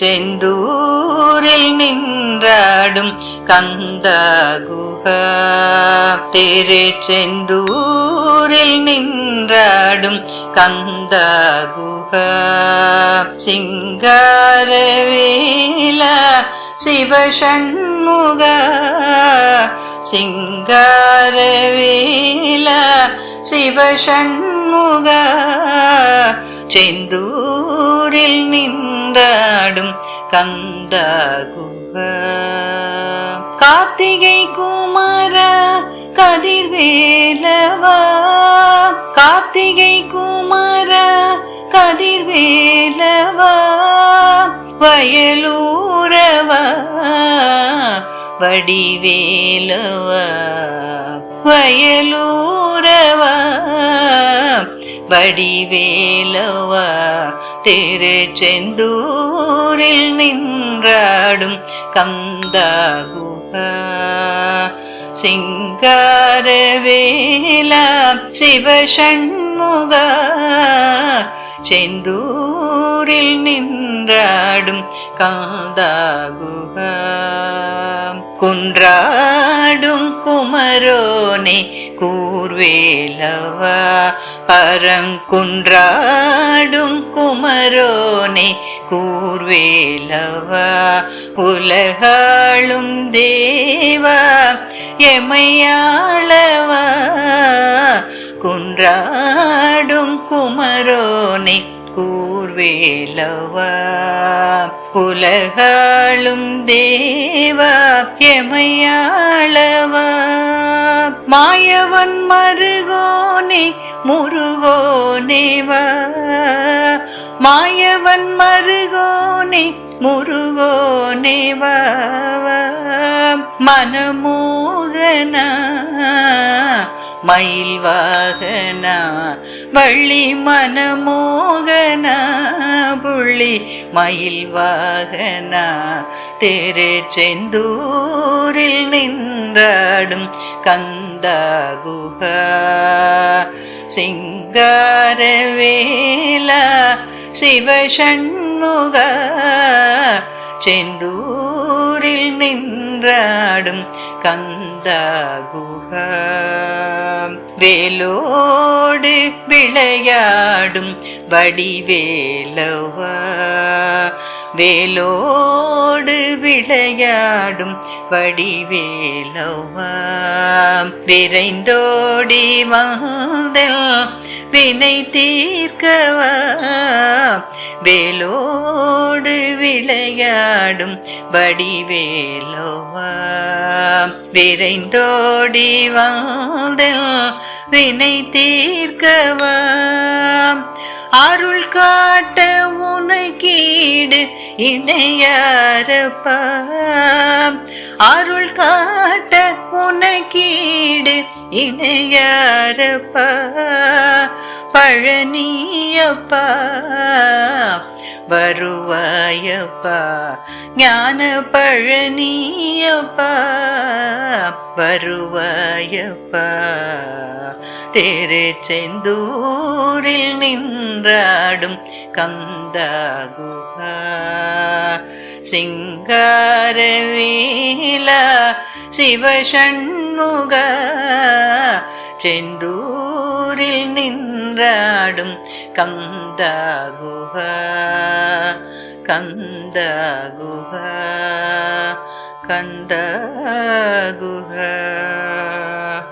செந்தூரில் நின்றாடும் கந்த குகா. திரு செந்தூரில் நின்றாடும் கந்த குகா. சிங்காரவேல சிவசண்முக சிங்காரவேல சிவசண்முக செந்தூரில் நின்றாடும் கந்த குக. கார்த்திகை குமார கதிர்வேலவா. கார்த்திகை குமார கதிர்வேலவா. வயலூரவா வடிவேலவா. வயலூரவா. வடிவேலவா? திரு செந்தூரில் நின்றாடும் கந்தாகுக சிங்காரவேலா சிவசண்முகா செந்தூரில் நின்றாடும் காந்தாகுக குன்றாடும் குமரோனே கூர்வேலவா? பரங்குன்றாடும் குமரோனே கூர்வேலவா? உலகாளும் தேவா எமையாளவா? குன்றாடும் குமரோனே கூர்வேலவா? உலகாளும் தேவா எமையாளவா? மாயவன் மருகோனே முருகோனேவா? மாயவன் மருகோனே முருகோனேவா? மனமோகனா மயில் வாகனா பள்ளி மனமோகனா புள்ளி மயில் வாகனா திரு செந்தூரில் நின்றாடும் கந்தா கந்தாகுக சிங்காரவேலா சிவசண்முகா செந்தூரில் நின்றாடும் கந்த கந்தாகுக வேலோடு விளையாடும் வடிவேலவா. வேலோடு விளையாடும் வடிவேலவா. விரைந்தோடி வந்தல் வினை தீர்க்கவா. வேலோடு விளையாடும் வடிவேலவா. விரைந்தோடி வாழ்தல் வினை தீர்க்கவா. அருள் காட்ட உனக்கீடு இணையாரப்பா. அருள் காட்ட உனக்கீடு இணையாரப்பா. பழனியப்பா வருவாயப்பா ஞான பழனியப்பா வருவாயப்பா. திருச்செந்தூரில் நின்றாடும் கந்தாகுகா சிங்காரவேலா சிவசண்முக செந்தூர் ஊரில் நின்றாடும் கந்தாகுக கந்தாகுக கந்தாகுக.